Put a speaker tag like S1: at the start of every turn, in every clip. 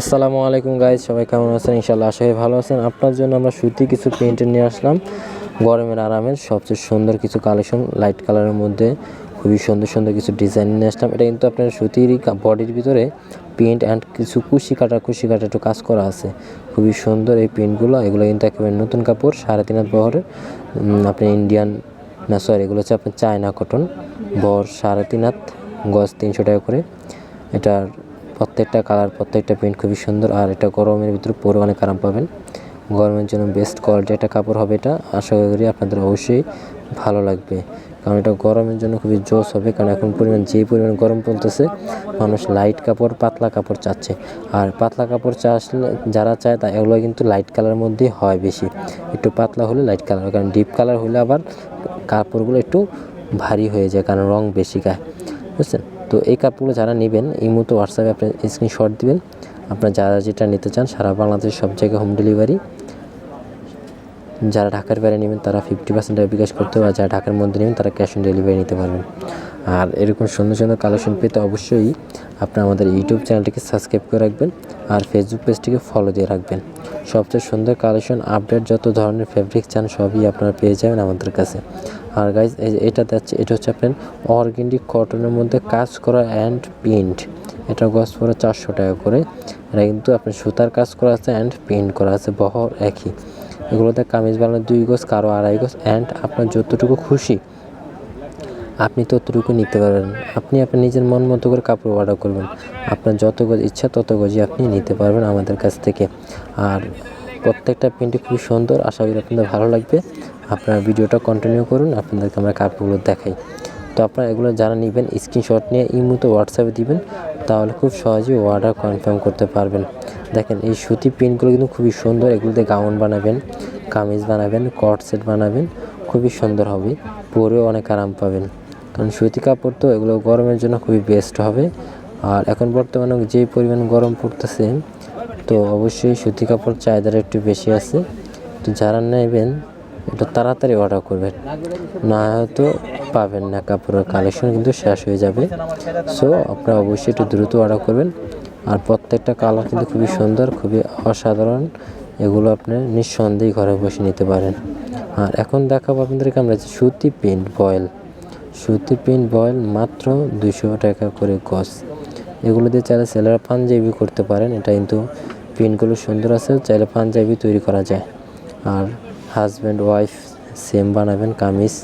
S1: আসসালামু আলাইকুম গাইজ, সবাই কেমন আছেন? ইনশাল্লাহ আশা করি ভালো আছেন। আপনার জন্য আমরা সুতি কিছু প্রিন্ট নিয়ে আসলাম। গরমের আরামের সবচেয়ে সুন্দর কিছু কালেকশন, লাইট কালারের মধ্যে খুবই সুন্দর সুন্দর কিছু ডিজাইন নিয়ে আসলাম। এটা কিন্তু আপনার সুতিরই বডির ভিতরে প্রিন্ট অ্যান্ড কিছু কুশি কাটা কুশি কাটা একটু কাজ করা আছে। খুবই সুন্দর এই প্রিন্টগুলো। এগুলো কিন্তু একেবারে নতুন কাপড়, সাড়ে তিন হাত বহরের আপনি ইন্ডিয়ান না সরি এগুলো হচ্ছে আপনার চায়না কটন বর সাড়ে তিন হাত, গজ তিনশো টাকা করে। এটার প্রত্যেকটা কালার, প্রত্যেকটা প্রিন্ট খুবই সুন্দর আর এটা গরমের ভিতরে পরে অনেক আরাম পাবেন। গরমের জন্য বেস্ট কোয়ালিটি একটা কাপড় হবে এটা। আশা করি আপনাদের অবশ্যই ভালো লাগবে। কারণ এটা গরমের জন্য খুবই জোস হবে, কারণ এখন পরিমাণ যে পরিমাণ গরম পড়তেছে, মানুষ লাইট কাপড়, পাতলা কাপড় চাচ্ছে। আর পাতলা কাপড় চাষলে যারা চায় তা এগুলো কিন্তু লাইট কালারের মধ্যেই হয় বেশি। একটু পাতলা হলে লাইট কালার কারণ ডিপ কালার হলে আবার কাপড়গুলো একটু ভারী হয়ে যায়, কারণ রং বেশি গায়। তো এই কাপগুলো যারা নেবেন, এই মুহূর্তে হোয়াটসঅ্যাপে আপনি স্ক্রিনশট দিবেন। আপনার যারা যেটা নিতে চান, সারা বাংলাদেশের সব জায়গায় হোম ডেলিভারি যারা ঢাকার বাইরে নেবেন, তারা ফিফটি পার্সেন্ট বিকাশ করতে আর যারা ঢাকার মধ্যে নেবেন, তারা ক্যাশ অন ডেলিভারি নিতে পারবেন। আর এরকম সুন্দর সুন্দর কালেকশন পেতে অবশ্যই আপনি আমাদের ইউটিউব চ্যানেলটিকে সাবস্ক্রাইব করে রাখবেন, আর ফেসবুক পেজটিকে ফলো দিয়ে রাখবেন। সবচেয়ে সুন্দর কালেকশন আপডেট যত ধরনের ফেব্রিক চান, সবই আপনারা পেয়ে যাবেন আমাদের কাছে। আর গাইজ এটা যাচ্ছে এটা হচ্ছে আপনার অর্গেন্ডিক কটনের মধ্যে কাজ করা অ্যান্ড প্রিন্ট এটা গজ পড়ে চারশো টাকা করে। এটা কিন্তু আপনার সুতার কাজ করা আছে অ্যান্ড প্রিন্ট করা আছে, বহর একই। এগুলোতে কামিজ বানানো দুই গজ কারও আড়াই গজ অ্যান্ড আপনার যতটুকু খুশি, আপনি ততটুকু নিতে পারবেন। আপনি আপনার নিজের মন মতো করে কাপড় অর্ডার করবেন। আপনার যত গজ ইচ্ছা তত গজই আপনি নিতে পারবেন আমাদের কাছ থেকে। আর প্রত্যেকটা প্রিন্টই খুবই সুন্দর। আশা করি আপনাদের ভালো লাগবে। আপনার ভিডিওটা কন্টিনিউ করুন, আপনাদেরকে আমরা কাপড়গুলো দেখাই। তো আপনারা এগুলো যারা নেবেন স্ক্রিনশট নিয়ে এই মুহূর্তে হোয়াটসঅ্যাপে দিবেন, তাহলে খুব সহজেই অর্ডার কনফার্ম করতে পারবেন। দেখেন, এই সুতি প্রিন্টগুলো কিন্তু খুবই সুন্দর। এগুলোতে গাউন বানাবেন, কামিজ বানাবেন কট সেট বানাবেন, খুবই সুন্দর হবে। পরেও অনেক আরাম পাবেন। কারণ সুতি কাপড় তো এগুলো গরমের জন্য খুবই বেস্ট হবে। আর এখন বর্তমানে যে পরিমাণ গরম পড়তেছে তো অবশ্যই সুতি কাপড় চাহিদাটা একটু বেশি আছে। তো যারা নেবেন, এটা তাড়াতাড়ি অর্ডার করবেন। না হয়তো পাবেন না, কাপড়ের কালেকশন কিন্তু শেষ হয়ে যাবে। সো আপনারা অবশ্যই একটু দ্রুত অর্ডার করবেন। আর প্রত্যেকটা কালার কিন্তু খুবই সুন্দর, খুবই অসাধারণ। এগুলো আপনি নিঃসন্দেহে ঘরে বসে নিতে পারেন। আর এখন দেখাবো আপনাদেরকে আমরা যে সুতি প্রিন্ট বয়েল সুতি প্রিন্ট বয়েল মাত্র দুশো টাকা করে গজ এগুলো দিয়ে চাইলে ছেলেরা পাঞ্জাবি করতে পারেন। এটা কিন্তু প্রিন্টগুলো সুন্দর আছে, চাইলে পাঞ্জাবি তৈরি করা যায়। আর হাজব্যান্ড ওয়াইফ সেম বানাবেন, কামিজ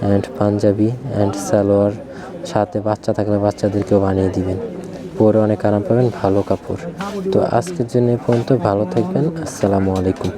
S1: অ্যান্ড পাঞ্জাবি অ্যান্ড সালোয়ার। সাথে বাচ্চা থাকলে বাচ্চাদেরকেও বানিয়ে দিবেন। পরে অনেক আরাম পাবেন, ভালো কাপড়। তো আজকের জন্য পর্যন্ত, ভালো থাকবেন, আসসালামু আলাইকুম।